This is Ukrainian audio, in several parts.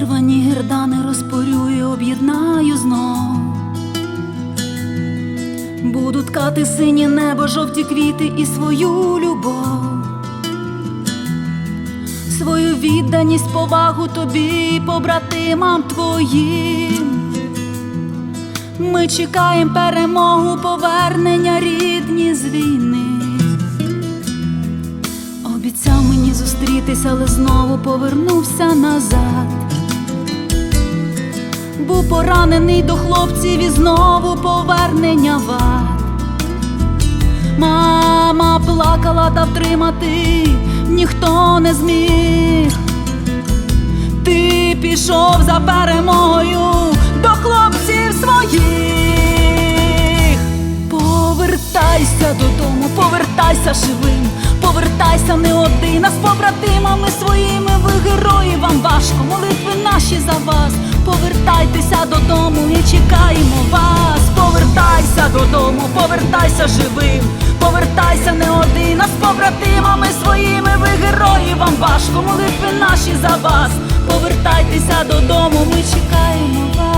розірвані гердани розпорю і об'єднаю знов. Буду ткати синє небо, жовті квіти і свою любов, свою відданість, повагу тобі, побратимам твоїм. Ми чекаємо перемогу, повернення рідні з війни. Обіцяв мені зустрітися, але знову повернувся назад. Поранений до хлопців і знову повернення в. Мама плакала та втримати ніхто не зміг. Ти пішов за перемогою до хлопців своїх. Повертайся додому, повертайся живим, повертайся не один, а з побратимами своїми. Ви герої, вам важко, чекаємо вас. Повертайся додому, повертайся живим, повертайся не один, а з побратимами своїми. Ви герої, вам важко, молитви наші за вас. Повертайтеся додому, ми чекаємо вас.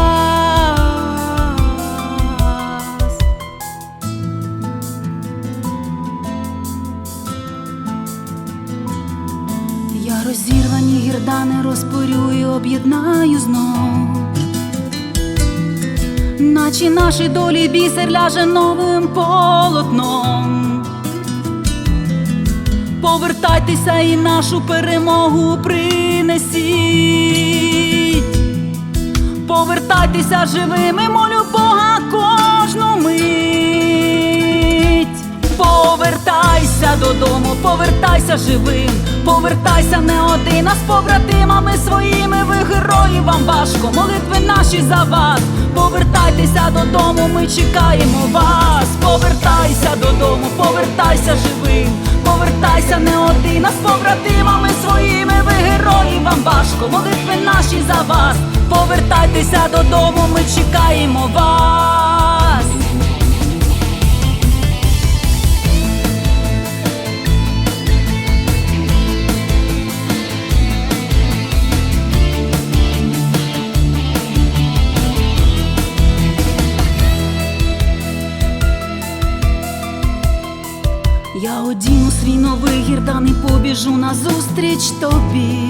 Я розірвані гірдани розпорю і об'єднаю знов. Наче наші долі бісер ляже новим полотном. Повертайтеся і нашу перемогу принесіть. Повертайтеся живими, молю Бога кожну мить. Повертайся живим, повертайся не один, а з побратимами своїми. Ви герої, вам важко, молитви наші за вас. Повертайтеся додому, ми чекаємо вас. Повертайся додому, повертайся живим, повертайся не один, а з побратимами своїми. Ви герої, вам важко, молитви наші за вас. Повертайтеся додому, ми чекаємо вас. Я одіну свій новий гірдан і побіжу назустріч тобі.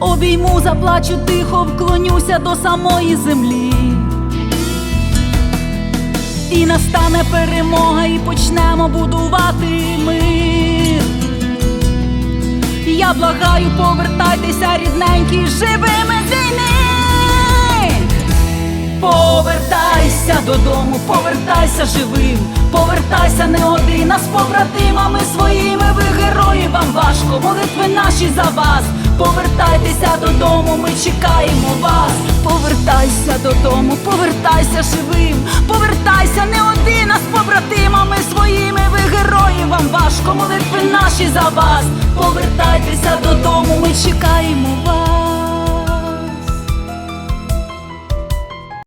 Обійму, заплачу тихо, вклонюся до самої землі. І настане перемога, і почнемо будувати мир. Я благаю, повертайтеся, рідненькі, живими війни. Повертайся додому, повертайся живим, повертайся не один, а з побратимами своїми. Ви герої, вам важко, молитви наші за вас. Повертайтеся додому, ми чекаємо вас. Повертайся додому, повертайся живим, повертайся не один, а з побратимами своїми. Ви герої, вам важко, молитви наші за вас. Повертайтеся